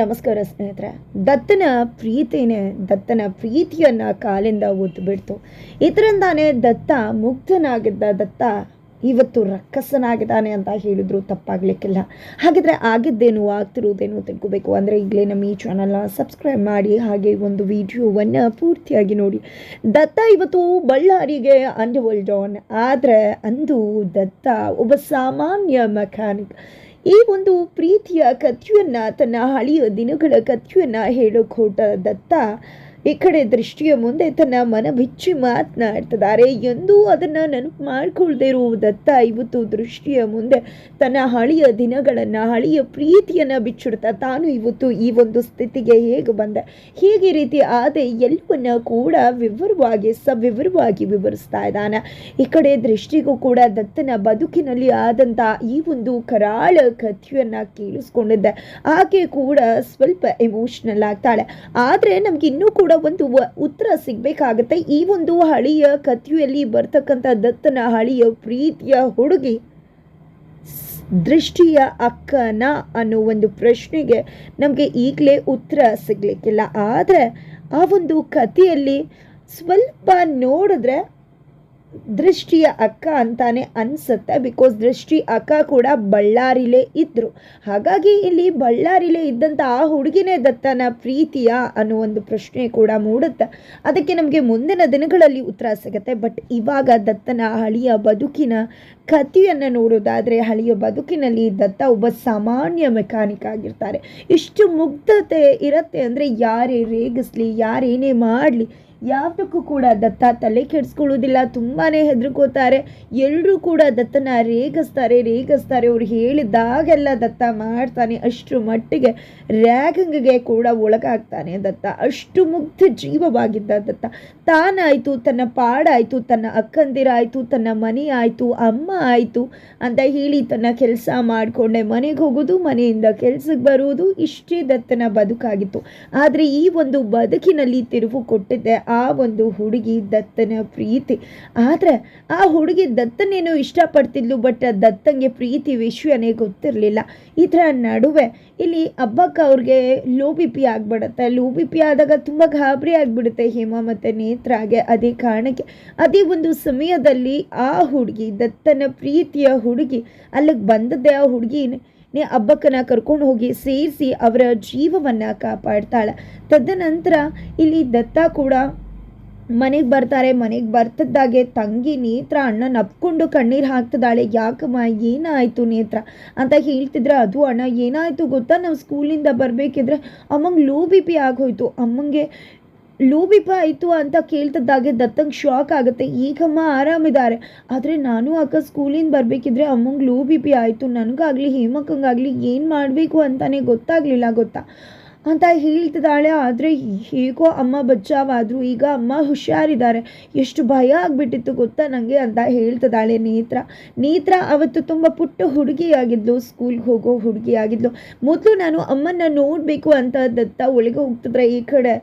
ನಮಸ್ಕಾರ ಸ್ನೇಹಿತರೆ. ದತ್ತನ ಪ್ರೀತಿನೇ, ದತ್ತನ ಪ್ರೀತಿಯನ್ನ ಕಾಲಿಂದ ಒದ್ದು ಇದರಿಂದಾನೇ ದತ್ತ ಮುಗ್ಧನಾಗಿದ್ದ. ದತ್ತ ಇವತ್ತು ರಕ್ಕಸನಾಗಿದ್ದಾನೆ ಅಂತ ಹೇಳಿದ್ರು, ತಪ್ಪಾಗ್ಲಿಕ್ಕಿಲ್ಲ. ಹಾಗಿದ್ರೆ ಆಗಿದ್ದೇನು, ಆಗ್ತಿರೋದೇನು ತಿಳ್ಕೋಬೇಕು ಅಂದರೆ ಈಗಲೇ ನಮ್ಮ ಈ ಚಾನಲ್ನ ಸಬ್ಸ್ಕ್ರೈಬ್ ಮಾಡಿ, ಹಾಗೆ ಒಂದು ವಿಡಿಯೋವನ್ನು ಪೂರ್ತಿಯಾಗಿ ನೋಡಿ. ದತ್ತ ಇವತ್ತು ಬಳ್ಳಾರಿಗೆ ಅಂಡರ್ವರ್ಲ್ಡ್ ಆನ್ ಆದರೆ ಅಂದು ದತ್ತ ಒಬ್ಬ ಸಾಮಾನ್ಯ ಮೆಕ್ಯಾನಿಕ್ ಈ ಒಂದು ಪ್ರೀತಿಯ ಕಥೆಯನ್ನ ತನ್ನ ಹಳೆಯ ದಿನಗಳ ಕಥೆಯನ್ನ ಹೇಳೋಕೆ ಹೊರಟ ದತ್ತ ಈ ಕಡೆ ದೃಷ್ಟಿಯ ಮುಂದೆ ತನ್ನ ಮನ ಬಿಚ್ಚಿ ಮಾತನಾಡ್ತಿದ್ದಾರೆ. ಎಂದೂ ಅದನ್ನ ನೆನಪು ಮಾಡಿಕೊಳ್ಳದೆ ಇರುವುದತ್ತ ಇವತ್ತು ದೃಷ್ಟಿಯ ಮುಂದೆ ತನ್ನ ಹಳೆಯ ದಿನಗಳನ್ನ, ಹಳೆಯ ಪ್ರೀತಿಯನ್ನ ಬಿಚ್ಚಿಡ್ತಾ ತಾನು ಇವತ್ತು ಈ ಒಂದು ಸ್ಥಿತಿಗೆ ಹೇಗೆ ಬಂದೆ? ಹೇಗೆ ರೀತಿ ಆದೆ ಎಲ್ಲವನ್ನ ಕೂಡ ವಿವರವಾಗಿ, ಸವಿವರವಾಗಿ ವಿವರಿಸ್ತಾ ಇದ್ದಾನೆ. ಈ ಕಡೆ ದೃಷ್ಟಿಗೂ ಕೂಡ ದತ್ತನ ಬದುಕಿನಲ್ಲಿ ಆದಂತ ಈ ಒಂದು ಕರಾಳ ಕಥೆಯನ್ನ ಕೇಳಿಸ್ಕೊಂಡಿದ್ದೆ. ಆಕೆ ಕೂಡ ಸ್ವಲ್ಪ ಎಮೋಷನಲ್ ಆಗ್ತಾಳೆ. ಆದ್ರೆ ನಮ್ಗೆ ಇನ್ನೂ ಕೂಡ ಒಂದು ಉತ್ತರ ಸಿಗ್ಬೇಕಾಗತ್ತೆ. ಈ ಒಂದು ಹಳಿಯ ಕಥೆಯಲ್ಲಿ ಬರ್ತಕ್ಕಂಥ ದತ್ತನ ಹಳಿಯ ಪ್ರೀತಿಯ ಹುಡುಗಿ ದೃಷ್ಟಿಯ ಅಕ್ಕನ ಅನ್ನೋ ಒಂದು ಪ್ರಶ್ನೆಗೆ ನಮಗೆ ಈಗಲೇ ಉತ್ತರ ಸಿಗ್ಲಿಕ್ಕಿಲ್ಲ. ಆದರೆ ಆ ಒಂದು ಕಥೆಯಲ್ಲಿ ಸ್ವಲ್ಪ ನೋಡಿದ್ರೆ ದೃಷ್ಟಿಯ ಅಕ್ಕ ಅಂತಾನೆ ಅನ್ಸುತ್ತೆ ಬಿಕಾಸ್ ದೃಷ್ಟಿ ಅಕ್ಕ ಕೂಡ ಬಳ್ಳಾರಿಲೇ ಇದ್ರು. ಹಾಗಾಗಿ ಇಲ್ಲಿ ಬಳ್ಳಾರಿಲೇ ಇದ್ದಂಥ ಆ ಹುಡುಗಿನೇ ದತ್ತನ ಪ್ರೀತಿಯ ಅನ್ನೋ ಒಂದು ಪ್ರಶ್ನೆ ಕೂಡ ಮೂಡುತ್ತೆ. ಅದಕ್ಕೆ ನಮಗೆ ಮುಂದಿನ ದಿನಗಳಲ್ಲಿ ಉತ್ತರ ಸಿಗುತ್ತೆ. ಬಟ್ ಇವಾಗ ದತ್ತನ ಹಳಿಯ ಬದುಕಿನ ಕಥೆಯನ್ನು ನೋಡೋದಾದರೆ ಹಳೆಯ ಬದುಕಿನಲ್ಲಿ ದತ್ತ ಒಬ್ಬ ಸಾಮಾನ್ಯ ಮೆಕ್ಯಾನಿಕ್ ಆಗಿರ್ತಾರೆ. ಇಷ್ಟು ಮುಗ್ಧತೆ ಇರುತ್ತೆ ಅಂದರೆ ಯಾರೇ ರೇಗಿಸ್ಲಿ, ಯಾರೇನೇ ಮಾಡಲಿ ಯಾವುದಕ್ಕೂ ಕೂಡ ದತ್ತ ತಲೆ ಕೆಡಿಸ್ಕೊಳ್ಳೋದಿಲ್ಲ ತುಂಬಾ ಹೆದರ್ಕೋತಾರೆ. ಎಲ್ಲರೂ ಕೂಡ ದತ್ತನ ರೇಗಿಸ್ತಾರೆ ರೇಗಿಸ್ತಾರೆ. ಅವ್ರು ಹೇಳಿದಾಗೆಲ್ಲ ದತ್ತ ಮಾಡ್ತಾನೆ. ಅಷ್ಟು ಮಟ್ಟಿಗೆ ರ್ಯಾಗಿಂಗ್ಗೆ ಕೂಡ ಒಳಗಾಗ್ತಾನೆ ದತ್ತ. ಅಷ್ಟು ಮುಗ್ಧ ಜೀವವಾಗಿದ್ದ ದತ್ತ. ತಾನಾಯಿತು, ತನ್ನ ಪಾಡಾಯಿತು, ತನ್ನ ಅಕ್ಕಂದಿರಾಯಿತು, ತನ್ನ ಮನೆ ಆಯಿತು ಅಮ್ಮ ಆಯಿತು ಅಂತ ಹೇಳಿ ತನ್ನ ಕೆಲಸ ಮಾಡಿಕೊಂಡೆ. ಮನೆಗೆ ಹೋಗೋದು, ಮನೆಯಿಂದ ಕೆಲಸಕ್ಕೆ ಬರುವುದು ಇಷ್ಟೇ ದತ್ತನ ಬದುಕಾಗಿತ್ತು. ಆದರೆ ಈ ಒಂದು ಬದುಕಿನಲ್ಲಿ ತಿರುವು ಕೊಟ್ಟಿದ್ದೆ. ಆ ಒಂದು ಹುಡುಗಿ ದತ್ತನ ಪ್ರೀತಿ. ಆದರೆ ಆ ಹುಡುಗಿ ದತ್ತನೇನು ಇಷ್ಟಪಡ್ತಿದ್ಲು? ಬಟ್ ದತ್ತಂಗೆ ಪ್ರೀತಿ ವಿಷಯನೇ ಗೊತ್ತಿರಲಿಲ್ಲ. ಇದರ ನಡುವೆ ಇಲ್ಲಿ ಹಬ್ಬಕ್ಕ ಅವ್ರಿಗೆ ಲೋ ಬಿ ಪಿ ಆಗಿಬಿಡುತ್ತೆ. ಲೋ ಬಿ ಪಿ ಆದಾಗ ತುಂಬ ಗಾಬರಿ ಆಗಿಬಿಡುತ್ತೆ ಹೇಮಾ ಮತ್ತು ನೇತ್ರಾಗೆ ಅದೇ ಕಾರಣಕ್ಕೆ. ಅದೇ ಒಂದು ಸಮಯದಲ್ಲಿ ಆ ಹುಡುಗಿ, ದತ್ತನ ಪ್ರೀತಿಯ ಹುಡುಗಿ, ಅಲ್ಲಿಗೆ ಬಂದದ್ದೇ ಆ ಹುಡುಗಿ ನೇ ಹಬ್ಬಕ್ಕನ ಕರ್ಕೊಂಡು ಹೋಗಿ ಸೇರಿಸಿ ಅವರ ಜೀವವನ್ನು ಕಾಪಾಡ್ತಾಳೆ. ತದನಂತರ ಇಲ್ಲಿ ದತ್ತ ಕೂಡ ಮನೆಗೆ ಬರ್ತಾರೆ, ಮನೆಗೆ ಬರ್ತಿದ್ದಾಗೆ ತಂಗಿ ನೇತ್ರ ಅಣ್ಣ ನಪ್ಕೊಂಡು ಕಣ್ಣೀರು ಹಾಕ್ತಿದ್ದಾಳೆ. ಯಾಕಮ್ಮ, ಏನಾಯಿತು ನೇತ್ರ? ಅಂತ ಹೇಳ್ತಿದ್ರೆ, ಅದು ಅಣ್ಣ, ಏನಾಯಿತು ಗೊತ್ತಾ? ನಾವು ಸ್ಕೂಲಿಂದ ಬರಬೇಕಿದ್ರೆ ಅಮ್ಮಂಗೆ ಲೋ ಬಿ ಪಿ ಆಗೋಯ್ತು ಅಮ್ಮಂಗೆ ಲೋ ಬಿ ಪಿ ಆಯಿತು ಅಂತ ಕೇಳ್ತಿದ್ದಾಗೆ ದತ್ತಂಗೆ ಶಾಕ್ ಆಗುತ್ತೆ. ಈಗಮ್ಮ ಆರಾಮಿದ್ದಾರೆ ಆದರೆ ನಾನು ಅಕ್ಕ ಸ್ಕೂಲಿಂದ ಬರಬೇಕಿದ್ರೆ ಅಮ್ಮಂಗೆ ಲೋ ಬಿ ಪಿ ಆಯಿತು. ನನಗಾಗಲಿ, ಹೇಮಕ್ಕಂಗಾಗಲಿ ಏನು ಮಾಡಬೇಕು ಅಂತಲೇ ಗೊತ್ತಾಗಲಿಲ್ಲ ಗೊತ್ತಾ? ಅಂತ ಹೇಳ್ತಿದ್ದಾಳೆ. ಆದರೆ ಹೇಗೋ ಅಮ್ಮ ಬಚ್ಚಾವಾದರೂ ಈಗ ಅಮ್ಮ ಹುಷಾರಿದ್ದಾರೆ. ಎಷ್ಟು ಭಯ ಆಗಿಬಿಟ್ಟಿತ್ತು ಗೊತ್ತಾ ನನಗೆ ಅಂತ ಹೇಳ್ತಿದ್ದಾಳೆ ನೇತ್ರ. ನೇತ್ರ ಅವತ್ತು ತುಂಬ ಪುಟ್ಟ ಹುಡುಗಿಯಾಗಿದ್ಲು ಸ್ಕೂಲ್ಗೆ ಹೋಗೋ ಹುಡುಗಿಯಾಗಿದ್ಲು. ಮೊದಲು ನಾನು ಅಮ್ಮನ್ನ ನೋಡಬೇಕು ಅಂತ ದತ್ತ ಒಳಗೆ ಹೋಗ್ತಿದ್ರೆ ಈ ಕಡೆ.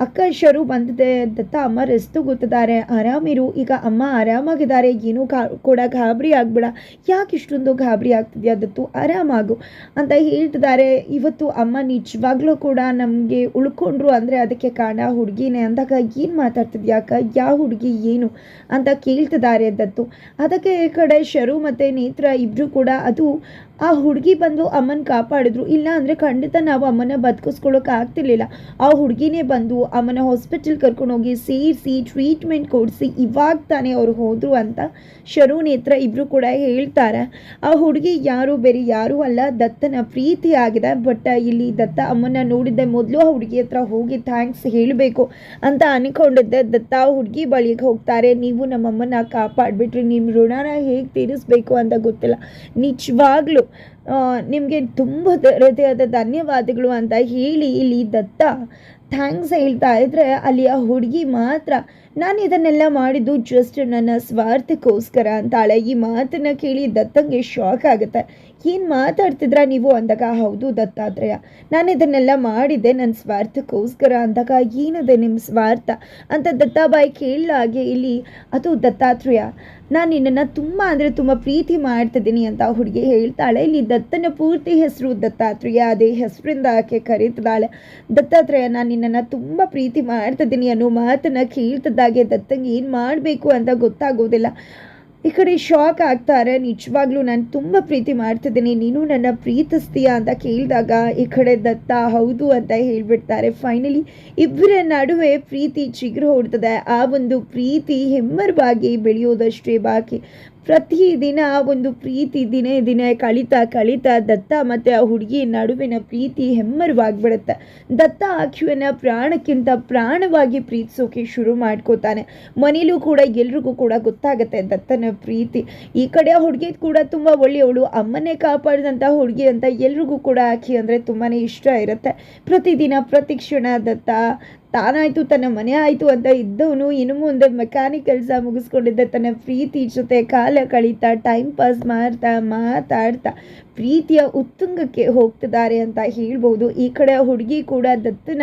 ಅಕ್ಕ ಶರು ಬಂದಿದೆ ದತ್ತ ಅಮ್ಮ ರೆಸ್ಟ್ ಗೊತ್ತಿದ್ದಾರೆ. ಆರಾಮಿರು. ಈಗ ಅಮ್ಮ ಆರಾಮಾಗಿದ್ದಾರೆ. ಏನೂ ಕಾ ಕೂಡ ಗಾಬರಿ ಆಗ್ಬೇಡ. ಯಾಕೆ ಇಷ್ಟೊಂದು ಗಾಬರಿ ಆಗ್ತಿದೆಯಾ ದತ್ತು? ಆರಾಮಾಗು ಅಂತ ಹೇಳ್ತಿದ್ದಾರೆ. ಇವತ್ತು ಅಮ್ಮ ನಿಜವಾಗ್ಲೂ ಕೂಡ ನಮಗೆ ಉಳ್ಕೊಂಡ್ರು ಅಂದರೆ ಅದಕ್ಕೆ ಕಾರಣ ಹುಡುಗಿನೇ ಅಂದಾಗ ಏನು ಮಾತಾಡ್ತಿದ್ಯಾ ಅಕ್ಕ? ಯಾವ ಹುಡುಗಿ ಏನು ಅಂತ ಕೇಳ್ತಿದ್ದಾರೆ ದತ್ತು. ಅದಕ್ಕೆ ಕಡೆ ಶರು ಮತ್ತು ನೇತ್ರ ಇಬ್ಬರು ಕೂಡ ಅದು ಆ ಹುಡುಗಿ ಬಂದು ಅಮ್ಮನ ಕಾಪಾಡಿದ್ರು. ಇಲ್ಲ ಅಂದರೆ ಖಂಡಿತ ನಾವು ಅಮ್ಮನ ಬದುಕಿಸ್ಕೊಳ್ಳೋಕೆ ಆಗ್ತಿರ್ಲಿಲ್ಲ. ಆ ಹುಡುಗಿನೇ ಬಂದು ಅಮ್ಮನ ಹಾಸ್ಪಿಟಲ್ ಕರ್ಕೊಂಡೋಗಿ ಸೇರಿಸಿ ಟ್ರೀಟ್ಮೆಂಟ್ ಕೊಡಿಸಿ, ಇವಾಗ ತಾನೇ ಅವರು ಹೋದರು ಅಂತ ಶರು ನೇತ್ರ ಇಬ್ಬರು ಕೂಡ ಹೇಳ್ತಾರೆ. ಆ ಹುಡುಗಿ ಯಾರು ಬೇರೆ ಯಾರೂ ಅಲ್ಲ, ದತ್ತನ ಪ್ರೀತಿ ಆಗಿದೆ ಬಟ್ ಇಲ್ಲಿ ದತ್ತ ಅಮ್ಮನ ನೋಡಿದ್ದೆ ಮೊದಲು ಆ ಹುಡುಗಿ ಹತ್ರ ಹೋಗಿ ಥ್ಯಾಂಕ್ಸ್ ಹೇಳಬೇಕು ಅಂತ ಅನ್ಕೊಂಡಿದ್ದೆ. ದತ್ತ ಹುಡುಗಿ ಬಳಿಗೆ ಹೋಗ್ತಾರೆ. ನೀವು ನಮ್ಮಮ್ಮನ ಕಾಪಾಡಿಬಿಟ್ರಿ ನಿಮ್ಮ ಋಣನ ಹೇಗೆ ತೀರಿಸ್ಬೇಕು ಅಂತ ಗೊತ್ತಿಲ್ಲ. ನಿಜವಾಗ್ಲೂ ನಿಮಗೆ ತುಂಬ ರೀತಿಯಾದ ಧನ್ಯವಾದಗಳು ಅಂತ ಹೇಳಿ ಇಲ್ಲಿ ದತ್ತ ಥ್ಯಾಂಕ್ಸ್ ಹೇಳ್ತಾ ಇದ್ರೆ ಅಲ್ಲಿ ಆ ಹುಡುಗಿ ಮಾತ್ರ, ನಾನು ಇದನ್ನೆಲ್ಲ ಮಾಡಿದ್ದು ಜಸ್ಟ್ ನನ್ನ ಸ್ವಾರ್ಥಕ್ಕೋಸ್ಕರ ಅಂತಾಳೆ. ಈ ಮಾತನ್ನು ಕೇಳಿ ದತ್ತಂಗೆ ಶಾಕ್ ಆಗುತ್ತೆ. ಏನು ಮಾತಾಡ್ತಿದ್ರ ನೀವು ಅಂದಾಗ, ಹೌದು ದತ್ತಾತ್ರೇಯ. ನಾನು ಇದನ್ನೆಲ್ಲ ಮಾಡಿದ್ದೆ ನನ್ನ ಸ್ವಾರ್ಥಕ್ಕೋಸ್ಕರ ಅಂದಾಗ, ಏನಿದೆ ನಿಮ್ಮ ಸ್ವಾರ್ಥ? ಅಂತ ದತ್ತಾಬಾಯಿ ಕೇಳಲಾಗೆ ಇಲ್ಲಿ, ಅದು ದತ್ತಾತ್ರೇಯ, ನಾನು ನಿನ್ನನ್ನು ತುಂಬ ಅಂದರೆ ತುಂಬ ಪ್ರೀತಿ ಮಾಡ್ತಿದ್ದೀನಿ ಅಂತ ಹುಡುಗಿ ಹೇಳ್ತಾಳೆ. ಇಲ್ಲಿ ದತ್ತನ ಪೂರ್ತಿ ಹೆಸರು ದತ್ತಾತ್ರೇಯ, ಅದೇ ಹೆಸರಿಂದ ಆಕೆ ಕರೀತಿದ್ದಾಳೆ. ದತ್ತಾತ್ರೇಯ, ನಾನು ನಿನ್ನನ್ನು ತುಂಬ ಪ್ರೀತಿ ಮಾಡ್ತಿದ್ದೀನಿ ಅನ್ನೋ ಮಾತನ್ನು ಕೇಳ್ತಿದ್ದಾಗೆ ದತ್ತಂಗೆ ಏನು ಮಾಡಬೇಕು ಅಂತ ಗೊತ್ತಾಗೋದಿಲ್ಲ. ಈ ಕಡೆ ಶಾಕ್ ಆಗ್ತಾರೆ. ನಿಜವಾಗ್ಲೂ ನಾನು ತುಂಬ ಪ್ರೀತಿ ಮಾಡ್ತಿದ್ದೀನಿ. ನೀನು ನನ್ನ ಪ್ರೀತಿಸ್ತೀಯಾ ಅಂತ ಕೇಳಿದಾಗ ಈ ಕಡೆ ದತ್ತ ಹೌದು ಅಂತ ಹೇಳಿಬಿಡ್ತಾರೆ. ಫೈನಲಿ ಇಬ್ಬರ ನಡುವೆ ಪ್ರೀತಿ ಚಿಗುರು ಹೊಡ್ತದೆ. ಆ ಒಂದು ಪ್ರೀತಿ ಹೆಮ್ಮರವಾಗಿ ಬೆಳೆಯೋದಷ್ಟೇ ಬಾಕಿ. ಪ್ರತಿದಿನ ಒಂದು ಪ್ರೀತಿ ದಿನೇ ದಿನೇ ಕಳೀತಾ ಕಳೀತಾ ದತ್ತ ಮತ್ತು ಆ ಹುಡುಗಿ ನಡುವಿನ ಪ್ರೀತಿ ಹೆಮ್ಮರವಾಗಿಬಿಡುತ್ತೆ. ದತ್ತ ಆಕ್ಯುವನ್ನು ಪ್ರಾಣಕ್ಕಿಂತ ಪ್ರಾಣವಾಗಿ ಪ್ರೀತಿಸೋಕೆ ಶುರು ಮಾಡ್ಕೋತಾನೆ. ಮನೇಲೂ ಕೂಡ ಎಲ್ರಿಗೂ ಕೂಡ ಗೊತ್ತಾಗುತ್ತೆ ದತ್ತನ ಪ್ರೀತಿ. ಈ ಕಡೆ ಹುಡುಗಿ ಕೂಡ ತುಂಬ ಒಳ್ಳೆಯವಳು. ಅಮ್ಮನೇ ಕಾಪಾಡಿದಂಥ ಹುಡುಗಿ ಅಂತ ಎಲ್ರಿಗೂ ಕೂಡ ಆಕಿ ಅಂದರೆ ತುಂಬಾ ಇಷ್ಟ ಇರುತ್ತೆ. ಪ್ರತಿದಿನ ಪ್ರತಿ ಕ್ಷಣ ದತ್ತ ತಾನಾಯಿತು, ತನ್ನ ಮನೆ ಆಯಿತು ಅಂತ ಇದ್ದವನು ಇನ್ನು ಮುಂದೆ ಮೆಕ್ಯಾನಿಕ್ ಕೆಲಸ ಮುಗಿಸ್ಕೊಂಡಿದ್ದ ತನ್ನ ಪ್ರೀತಿ ಜೊತೆ ಕಾಲ ಕಳೀತಾ ಟೈಮ್ ಪಾಸ್ ಮಾಡ್ತಾ, ಮಾತಾಡ್ತಾ ಪ್ರೀತಿಯ ಉತ್ತುಂಗಕ್ಕೆ ಹೋಗ್ತಿದ್ದಾರೆ ಅಂತ ಹೇಳ್ಬೋದು. ಈ ಕಡೆ ಹುಡುಗಿ ಕೂಡ ದತ್ತನ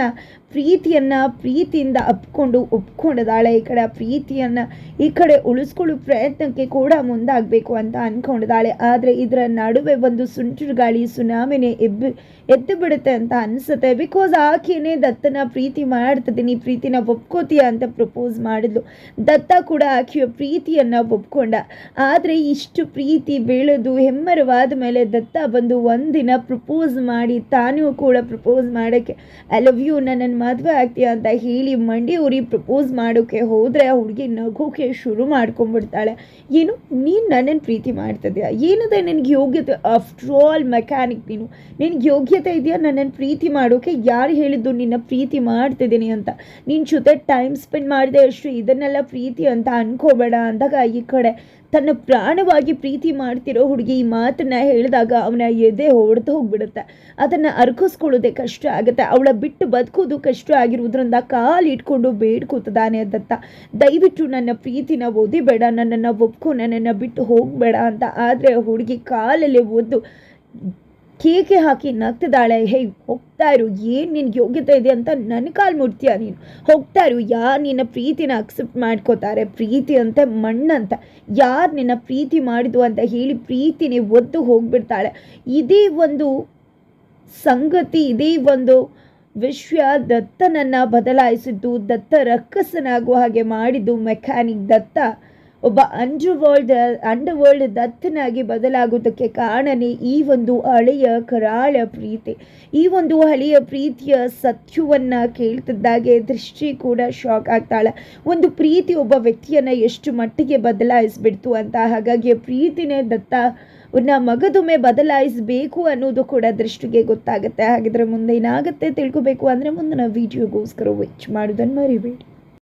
ಪ್ರೀತಿಯನ್ನು ಪ್ರೀತಿಯಿಂದ ಅಪ್ಕೊಂಡು ಒಪ್ಕೊಂಡಿದ್ದಾಳೆ. ಈ ಕಡೆ ಪ್ರೀತಿಯನ್ನು ಈ ಕಡೆ ಉಳಿಸ್ಕೊಳ್ಳೋ ಪ್ರಯತ್ನಕ್ಕೆ ಕೂಡ ಮುಂದಾಗಬೇಕು ಅಂತ ಅಂದ್ಕೊಂಡಿದ್ದಾಳೆ ಆದರೆ ಇದರ ನಡುವೆ ಒಂದು ಸುಂಟರು ಗಾಳಿ, ಸುನಾಮಿನೇ ಎಬ್ಬಿ, ಎದ್ದು ಬಿಡುತ್ತೆ ಅಂತ ಅನಿಸುತ್ತೆ. ಬಿಕಾಸ್ ಆಕೆಯೇ ದತ್ತನ ಪ್ರೀತಿ ಮಾಡ್ತಿದ್ದೀನಿ, ಪ್ರೀತಿನ ಒಪ್ಕೋತೀಯ ಅಂತ ಪ್ರಪೋಸ್ ಮಾಡಿದ್ಲು. ದತ್ತ ಕೂಡ ಆಕೆಯ ಪ್ರೀತಿಯನ್ನು ಒಪ್ಕೊಂಡ. ಆದರೆ ಇಷ್ಟು ಪ್ರೀತಿ ಬೆಳೆದು, ಹೆಮ್ಮರವಾದ ಮೇಲೆ ದತ್ತ ಬಂದು ಒಂದಿನ ಪ್ರಪೋಸ್ ಮಾಡಿ, ತಾನೂ ಕೂಡ ಪ್ರಪೋಸ್ ಮಾಡೋಕ್ಕೆ ಐ ಲವ್ ಯು ನನ್ನ ಮದುವೆ ಆಗ್ತೀಯ ಅಂತ ಹೇಳಿ ಮಂಡಿ ಉರಿ ಪ್ರಪೋಸ್ ಮಾಡೋಕ್ಕೆ ಹೋದರೆ ಆ ಹುಡುಗಿ ನಗೋಕೆ ಶುರು ಮಾಡ್ಕೊಂಡ್ಬಿಡ್ತಾಳೆ. ಏನು, ನೀನು ನನ್ನನ್ನು ಪ್ರೀತಿ ಮಾಡ್ತಿದ್ಯಾ? ಏನಿದೆ ನಿನಗೆ ಯೋಗ್ಯತೆ? ಆಫ್ಟರ್ ಆಲ್ ಮೆಕ್ಯಾನಿಕ್ ನೀನು. ನಿನಗೆ ಯೋಗ್ಯತೆ ಇದೆಯಾ? ನನ್ನನ್ನು ಪ್ರೀತಿ ಮಾಡೋಕ್ಕೆ ಯಾರು ಹೇಳಿದ್ದು ನಿನ್ನ ಪ್ರೀತಿ ಮಾಡ್ತಿದ್ದೀನಿ ಅಂತ? ನಿನ್ನ ಜೊತೆ ಟೈಮ್ ಸ್ಪೆಂಡ್ ಮಾಡಿದೆ ಅಷ್ಟು, ಇದನ್ನೆಲ್ಲ ಪ್ರೀತಿ ಅಂತ ಅನ್ಕೋಬೇಡ ಅಂದಾಗ ಈ ಕಡೆ ತನ್ನ ಪ್ರಾಣವಾಗಿ ಪ್ರೀತಿ ಮಾಡ್ತಿರೋ ಹುಡುಗಿ ಈ ಮಾತನ್ನ ಹೇಳಿದಾಗ ಅವನ ಎದೆ ಹೊಡೆದು ಹೋಗ್ಬಿಡುತ್ತೆ. ಅದನ್ನು ಅರ್ಕಿಸ್ಕೊಳ್ಳೋದೆ ಕಷ್ಟ ಆಗುತ್ತೆ. ಅವಳ ಬಿಟ್ಟು ಬದುಕೋದು ಕಷ್ಟ ಆಗಿರೋದ್ರಿಂದ ಕಾಲು ಇಟ್ಕೊಂಡು ಬೇಡ್ಕೋತದಾನೆ ದತ್ತ. ದಯವಿಟ್ಟು ನನ್ನ ಪ್ರೀತಿನ ಓದಿಬೇಡ ನನ್ನನ್ನು ಒಪ್ಕೊ, ನನ್ನನ್ನು ಬಿಟ್ಟು ಹೋಗಬೇಡ ಅಂತ. ಆದರೆ ಹುಡುಗಿ ಕಾಲಲ್ಲಿ ಒದ್ದು ಕೇಕೆ ಹಾಕಿ ನಗ್ತಿದ್ದಾಳೆ. ಹೇ, ಹೋಗ್ತಾ ಇರು. ಏನು ನಿನ್ಗೆ ಯೋಗ್ಯತೆ ಇದೆ ಅಂತ ನನ್ನ ಕಾಲು ಮುಡ್ತೀಯ ನೀನು? ಹೋಗ್ತಾ ಇರು. ಯಾರು ನಿನ್ನ ಪ್ರೀತಿನ ಅಕ್ಸೆಪ್ಟ್ ಮಾಡ್ಕೋತಾರೆ? ಪ್ರೀತಿ ಅಂತ ಮಣ್ಣಂತ. ಯಾರು ನಿನ್ನ ಪ್ರೀತಿ ಮಾಡಿದ್ವು ಅಂತ ಹೇಳಿ ಪ್ರೀತಿನೇ ಒದ್ದು ಹೋಗ್ಬಿಡ್ತಾಳೆ. ಇದೇ ಒಂದು ಸಂಗತಿ, ಇದೇ ಒಂದು ವಿಷಯ ದತ್ತನನ್ನು ಬದಲಾಯಿಸಿದ್ದು, ದತ್ತ ರಕ್ಕಸನಾಗುವ ಹಾಗೆ ಮಾಡಿದ್ದು ಮೆಕ್ಯಾನಿಕ್ ದತ್ತ. ಒಬ್ಬ ಅಂಡರ್ ವರ್ಲ್ಡ್ ಅಂಡರ್ ವರ್ಲ್ಡ್ ದತ್ತನಾಗಿ ಬದಲಾಗೋದಕ್ಕೆ ಕಾರಣನೇ ಈ ಒಂದು ಹಳೆಯ ಕರಾಳ ಪ್ರೀತಿ. ಈ ಒಂದು ಹಳೆಯ ಪ್ರೀತಿಯ ಸತ್ಯವನ್ನು ಕೇಳ್ತಿದ್ದಾಗೆ ದೃಷ್ಟಿ ಕೂಡ ಶಾಕ್ ಆಗ್ತಾಳೆ. ಒಂದು ಪ್ರೀತಿ ಒಬ್ಬ ವ್ಯಕ್ತಿಯನ್ನು ಎಷ್ಟು ಮಟ್ಟಿಗೆ ಬದಲಾಯಿಸ್ಬಿಡ್ತು ಅಂತ, ಹಾಗಾಗಿ ಪ್ರೀತಿನೇ ದತ್ತ ಮಗದೊಮ್ಮೆ ಬದಲಾಯಿಸಬೇಕು ಅನ್ನೋದು ಕೂಡ ದೃಷ್ಟಿಗೆ ಗೊತ್ತಾಗುತ್ತೆ. ಹಾಗಿದ್ರೆ ಮುಂದೆ ಏನಾಗುತ್ತೆ ತಿಳ್ಕೊಬೇಕು ಅಂದರೆ ಮುಂದಿನ ವಿಡಿಯೋಗೋಸ್ಕರ ವೆಚ್ ಮಾಡೋದನ್ನು ಮರಿಬೇಡಿ.